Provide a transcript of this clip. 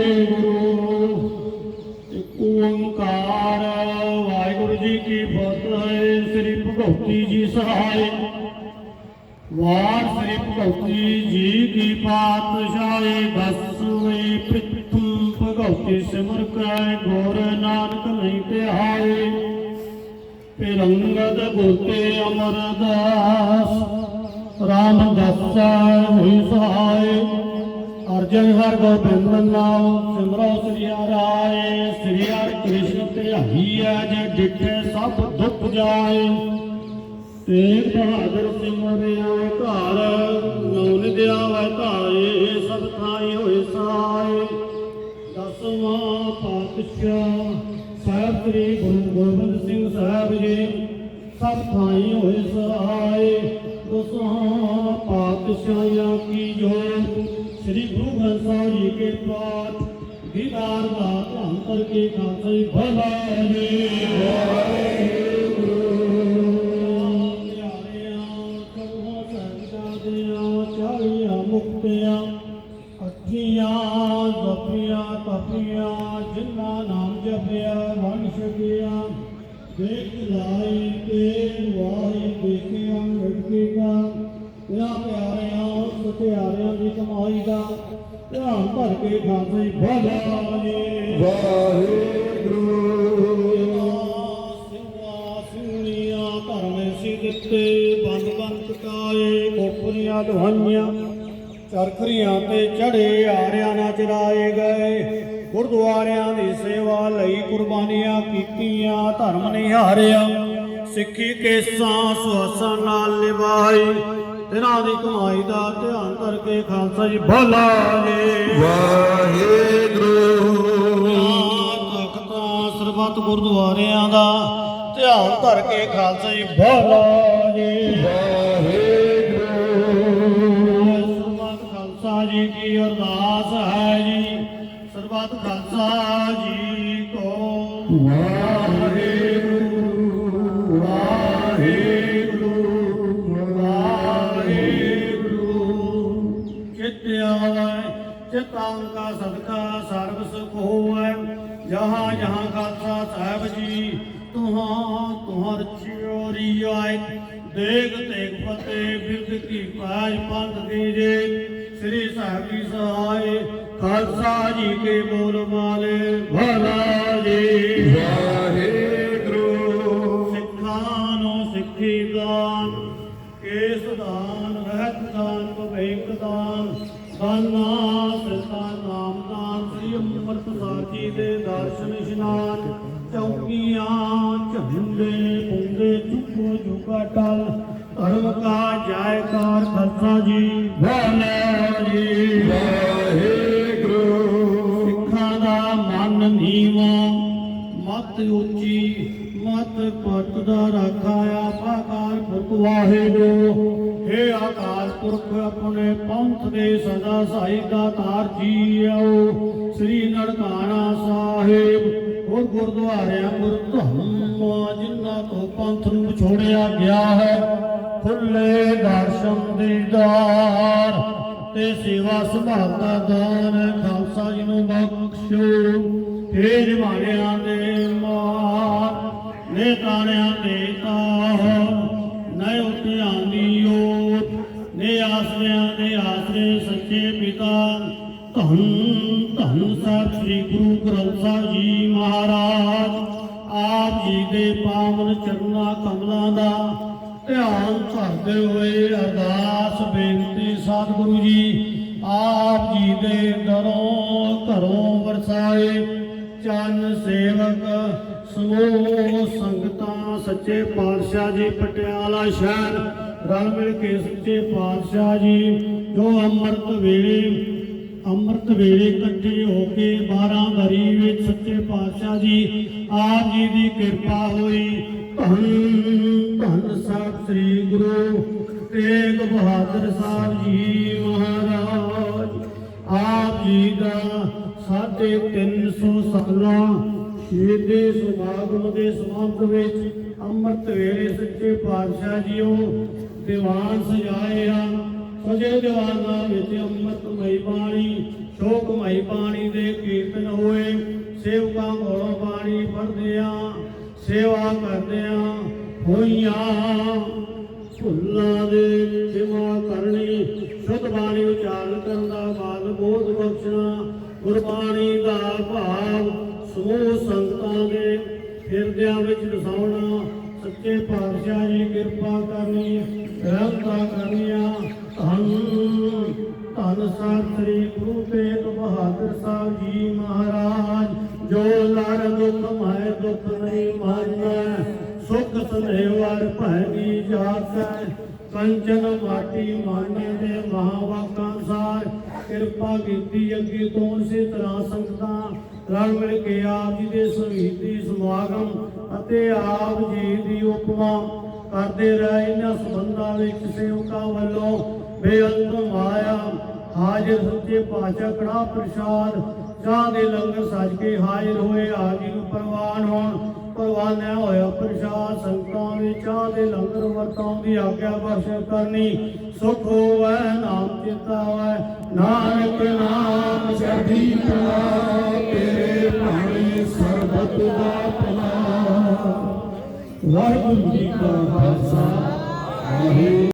ਗੁਰੂ ਇੱਕ ਓੰਕਾਰ, ਵਾਹਿਗੁਰੂ ਜੀ ਕੀ ਫਤਿਹ, ਸ੍ਰੀ ਭਗਵਤੀ ਜੀ ਸਹਾਇ ਵਾਰ ਸ੍ਰੀ ਭਗਵਤੀ ਜੀ ਕੀ ਪਾਤਸ਼ਾਹੀ, ਦਸਵੇਂ ਪ੍ਰਿਥਮ ਭਗਵਤੀ ਸਿਮਰ ਕੈ, ਗੋਰ ਨਾਨਕ ਨਹੀਂ ਧਿਆਏ। ਪਿਰੰਗਦ ਗੁਰਤੇ ਅਮਰਦਾਸ ਅਰਜਨ ਹਰ ਗੋਬਿੰਦ ਨਾਮ ਸਿਮਰੋ ਸ੍ਰੀ ਰਾਏ, ਸ੍ਰੀ ਹਰਿ ਕ੍ਰਿਸ਼ਨ ਤੇ ਹੈ ਜੇ ਡਿਠੇ ਸਭ ਦੁੱਖ ਜਾਏ। ਤੇਗ ਬਹਾਦਰ ਸਿਮਰਿਆ ਘਰ ਨੌਨ ਦਿਆ ਵੈ ਧਾਏ ਸਭ ਥਾਈ ਹੋਏ ਸਾਏ। ਦਸਵਾਂ ਪਾਤਸ਼ਾਹ, ਸਾਹਿਬ ਸ੍ਰੀ ਗੁਰੂ ਗੋਬਿੰਦ ਸਿੰਘ ਸਾਹਿਬ ਜੀ ਸਭ ਥਾਈ ਹੋਏ ਸਹਾਏ ਦਸਾਂ ਪਾਤਸ਼ਾਹਾਂ ਕੀ ਜੋਤ ਸ੍ਰੀ ਗੁਰੂ ਗ੍ਰੰਥ ਸਾਹਿਬ ਜੀ ਕੇ ਪਾਠ ਦੀਦਾਰ ਦਾ ਧੰਨ ਕਰਕੇ ਖਾਲਸੇ ਭਲਾ ਜੀ ਚਾਲੀਆਂ ਮੁਕਤਿਆਂ ਅੱਖੀਆਂ ਜ਼ਪੀਆਂ ਤਪੀਆਂ ਜਿਨ੍ਹਾਂ ਨਾਮ ਜਪਿਆ ਵੰਡ ਛਕਿਆ ਦੇਖ ਲਾਈ ਤੇ ਵਾਹੀ ਦੇਖਿਆ ਮਿਟਕੇਗਾ ਇਹਨਾਂ ਪਿਆਰਿਆਂ ਸਤਿਆਰਿਆਂ ਦੀ ਕਮਾਈ ਦਾ। ਧਿਆਨ ਧਰ ਕੇ ਖਾਸੇ ਭਲਾ ਜੀ ਸਿੰਘਾਂ ਸਿੰਘਣੀਆਂ ਧਰਮੇ ਸੀ ਦਿੱਤੇ ਬੰਦ ਬੰਦ ਕਾਏ ਕੋਪਰੀਆਂ ਦੁਹਾਈਆਂ ਚਰਖਰੀਆਂ ਤੇ ਚੜੇ ਆਰਿਆਂ ਨਾ ਚਰਾਏ ਗਏ। ਗੁਰਦੁਆਰਿਆਂ ਦੀ ਸੇਵਾ ਲਈ ਕੁਰਬਾਨੀਆਂ ਕੀਤੀਆਂ ਧਰਮ ਨਹੀਂ ਹਾਰਿਆ ਸਿੱਖੀ ਕੇਸਾਂ ਸੁਹਸਾਂ ਨਾਲ ਨਿਭਾਈ। ਤਿਨਾਂ ਦੀ ਕਮਾਈ ਦਾ ਧਿਆਨ ਕਰਕੇ ਖਾਲਸਾ ਜੀ ਭਲਾ ਜੀ। ਤਖਤਾਂ ਸਰਬੱਤ ਗੁਰਦੁਆਰਿਆਂ ਦਾ ਧਿਆਨ ਧਰ ਕੇ ਖਾਲਸਾ ਜੀ ਭਲਾ ਜੀ। ਸਰਬੱਤ ਖਾਲਸਾ ਜੀ ਕੀ ਅਰਦਾਸ ਹੈ ਜੀ। ਸਰਬੱਤ ਖਾਲਸਾ ਜੀ ਕੋ। ਵਾਹਿਗੁਰੂ ਵਾਹਿਗੁਰੂ ਵਾਹਿਗੁਰੂ ਚਿਤਿਆਵੈ ਚਿਤਾਂ ਕਾ ਸਦਕਾ ਸਰਬ ਸੁਖ ਹੋਵੈ। ਜਹਾਂ ਜਹਾਂ ਖਾਲਸਾ ਸਾਹਿਬ ਜੀ, ਤੁਹਾਂ ਤੁਹਰ ਚਿਓਰੀ ਆਏ ਦੇਗ ਤੇਗ ਫਤੇ ਬਿਰਦ ਕੀ ਪਾਜ ਪੰਥ ਦੀਜੇ ਸ੍ਰੀ ਸਾਹਿਬ ਜੀ ਸਹਾਇ ਖਾਲਸਾ ਜੀ ਕੇ ਬੋਲ ਮਾਲੇ ਭਲਾ ਜੀ। ਸਿੱਖਾਂ ਨੂੰ ਸਿੱਖੀ ਦਾਨ ਕੇਸ ਦਾਨ ਰਹਿਤ ਦਾਨ ਭਵੇਕ ਦਾਨ ਦਾਨਾ ਸਿਤਾ ਨਾਮ ਦਾਨ ਸ੍ਰੀ ਅੰਮ੍ਰਿਤਸਰ ਜੀ ਦੇ ਦਰਸ਼ਨ ਇਸ਼ਨਾਨ ਚੌਕੀਆਂ ਝੰਡੇ ਪੁੰਦੇ ਚੁੱਕੋ ਜੁਗਾ ਟਲ ਧਰਮ ਕਾ ਜਾਇਕਾਰ ਖਾਲਸਾ ਜੀ। ਭਲਾ ਜੀ ਸਿੱਖਾਂ ਦਾ ਮਨ ਨੀਵਾ ਮਤ ਉੱਚੀ ਮਤ ਪਤ ਦਾ ਰਾਖਾ ਆਪਾਕਾਰ ਪੁਰਖ ਵਾਹਿਗੁਰੂ हे ਆਕਾਰ ਪੁਰਖ ਆਪਣੇ ਪੰਥ ਦੇ ਸਦਾ ਸਾਈ ਦਾ ਤਾਰ ਜੀਓ ਸ੍ਰੀ ਨਨਕਾਣਾ ਸਾਹਿਬ ਉਹ ਗੁਰਦੁਆਰਿਆਂ ਗੁਰਧਮ ਜਿਨ੍ਹਾਂ ਤੋਂ ਪੰਥ ਨੂੰ ਛੋੜਿਆ ਗਿਆ ਹੈ। ਖੁੱਲੇ ਦਰਸ਼ਨ ਦੀਦਾਰ ਤੇ ਸੇਵਾ ਸੰਭਾਲ ਦਾਨ ਖਾਲਸਾ ਜੀ ਨੂੰ ਬਖਸ਼ੋ। हे ਜਮਾਨਿਆਂ ਦੇ ਮਾਰ ਨੇ ਤਾਰਿਆਂ ਦੇ ਤਾਹ ਨੈ ਉਤਿਆਂ ਦੀ ਓਟ ਨੇ ਆਸਰਿਆਂ ਦੇ ਆਸਰੇ ਸੱਚੇ ਪਿਤਾ। ਧੰਨ ਸਾਹਿਬ ਸ੍ਰੀ ਗੁਰੂ ਗ੍ਰੰਥ ਸਾਹਿਬ ਜੀ ਮਹਾਰਾਜ, ਆਪ ਜੀ ਦੇ ਪਾਵਨ ਚਰਨਾਂ ਕਮਲਾਂ ਦਾ ਧਿਆਨ ਧਰਦੇ ਹੋਏ ਅਰਦਾਸ ਬੇਨਤੀ, ਸਤਿਗੁਰੂ ਜੀ, ਆਪ ਜੀ ਦੇ ਦਰੋਂ ਘਰੋਂ ਵਰਸਾਏ ਚੰਨ ਸੇਵਕ ਸਮੂਹ ਸੰਗਤਾਂ, ਸੱਚੇ ਪਾਤਸ਼ਾਹ ਜੀ, ਪਟਿਆਲਾ ਸ਼ਹਿਰ, ਰਲ ਮਿਲ ਕੇ ਸੱਚੇ ਪਾਤਸ਼ਾਹ ਜੀ, ਜੋ ਅੰਮ੍ਰਿਤ ਵੇਲੇ ਅੰਮ੍ਰਿਤ ਵੇਲੇ ਇਕੱਠੇ ਹੋ ਕੇ 12 ਦਰੀ ਵਿੱਚ ਸੱਚੇ ਪਾਤਸ਼ਾਹ ਜੀ, ਆਪ ਜੀ ਦੀ ਕਿਰਪਾ ਹੋਈ। ਧੰਨ ਧੰਨ ਸਾਹਿਬ ਸ੍ਰੀ ਗੁਰੂ ਤੇਗ ਬਹਾਦਰ ਸਾਹਿਬ ਜੀ ਮਹਾਰਾਜ। ਆਪ ਜੀ ਦਾ ਸਾਢੇ 300 ਸਾਲਾਂ ਸ਼ਹੀਦੇ ਸਮਾਗਮ ਦੇ ਸਮਾਗਮ ਵਿੱਚ ਅੰਮ੍ਰਿਤ ਵੇਲੇ ਸੱਚੇ ਪਾਤਸ਼ਾਹ ਜੀਓ ਦੀਵਾਨ ਸਜਾਏ ਹਨ ਸਜੇ ਦੀਵਾਨਾਂ ਵਿੱਚ ਅੰਮ੍ਰਿਤਮਈ ਬਾਣੀ ਸ਼ੋਕ ਮਾਈ ਬਾਣੀ ਦੇ ਕੀਰਤਨ ਹੋਏ। ਸੇਵਕਾਂ ਕੋਲੋਂ ਬਾਣੀ ਪੜ੍ਹਦਿਆਂ ਸੇਵਾ ਕਰਦਿਆਂ ਹੋਈਆਂ ਭੁੱਲਾਂ ਦੇ ਖਿਮਾ ਕਰਨੀ, ਸ਼ੁੱਧ ਬਾਣੀ ਉਚਾਰਨ ਕਰਨ ਦਾ ਬਾਦ ਬੋਧ ਬਖਸ਼ਣਾ, ਗੁਰਬਾਣੀ ਦਾ ਭਾਵ ਸਮੂਹ ਸੰਗਤਾਂ ਦੇ ਹਿਰਦਿਆਂ ਵਿੱਚ ਵਸਾਉਣਾ, ਸੱਚੇ ਪਾਤਸ਼ਾਹ ਜੀ ਕਿਰਪਾ ਕਰਨੀ ਰਹਿਮਤਾਂ ਕਰਨੀਆਂ ਧੰਨ ਧੰਨ ਸਾਹਿਬ ਸ੍ਰੀ ਗੁਰੂ ਤੇਗ ਬਹਾਦਰ ਸਾਹਿਬ ਜੀ ਮਹਾਰਾਜ ਜੋ ਲੜ ਦੁਖ ਮਾਇ ਦੁਖ ਨਹੀਂ ਮਾਨੈ ਸੁਖ ਸਨੇਵਰ ਭੈਣੀ ਜਾਸੈ ਕੰਚਨ ਮਾਟੀ ਮਾਨੇ ਦੇ ਮਹਾਵਾਕਾਂ ਸਾਰ ਕਿਰਪਾ ਕੀਤੀ ਅੱਗੇ ਤੋਂ ਇਸੇ ਤਰ੍ਹਾਂ ਸੰਗਤਾਂ ਰਲ ਮਿਲ ਕੇ ਆਪ ਜੀ ਦੇ ਸੰਗੀਤੀ ਸਮਾਗਮ ਅਤੇ ਆਪ ਜੀ ਦੀ ਉਪਮਾ ਕਰਦੇ ਰਹੇ ਇਹਨਾਂ ਸੰਬੰਧਾਂ ਵਿੱਚ ਸੇਵਕਾਂ ਵੱਲੋਂ ਬੇਅੰਤ ਮਾਇਆ ਹਾਜ਼ਰ ਸੱਚੇ ਪਾਤਸ਼ਾਹ ਕੜਾ ਪ੍ਰਸ਼ਾਦ, ਚਾਹ ਦੇ ਲੰਗਰ ਸਜ ਕੇ ਹਾਜ਼ਰ ਹੋਏ ਆਪ ਨੂੰ ਪ੍ਰਵਾਨ ਹੋਣ। ਪ੍ਰਵਾਨਿਆ ਹੋਇਆ ਪ੍ਰਸ਼ਾਦ, ਸੰਗਤਾਂ ਦੇ ਚਾਹ ਦੇ ਲੰਗਰ ਵਰਤਾਉਣ ਦੀ ਆਗਿਆ ਬਖਸ਼ ਕਰਨੀ। ਸੁਖ ਹੋਵੇ, ਨਾਮ ਚਿੰਤਾ ਹੋਵੇ ਨਾਨਕ ਨਾਮ ਚੜ੍ਹਦੀ ਕਲਾ, ਤੇਰੇ ਭਾਣੇ ਸਰਬਤ ਦਾ ਭਲਾ। ਵਾਹਿਗੁਰੂ ਜੀ ਕਾ ਖਾਲਸਾ ਵਾਹਿਗੁਰੂ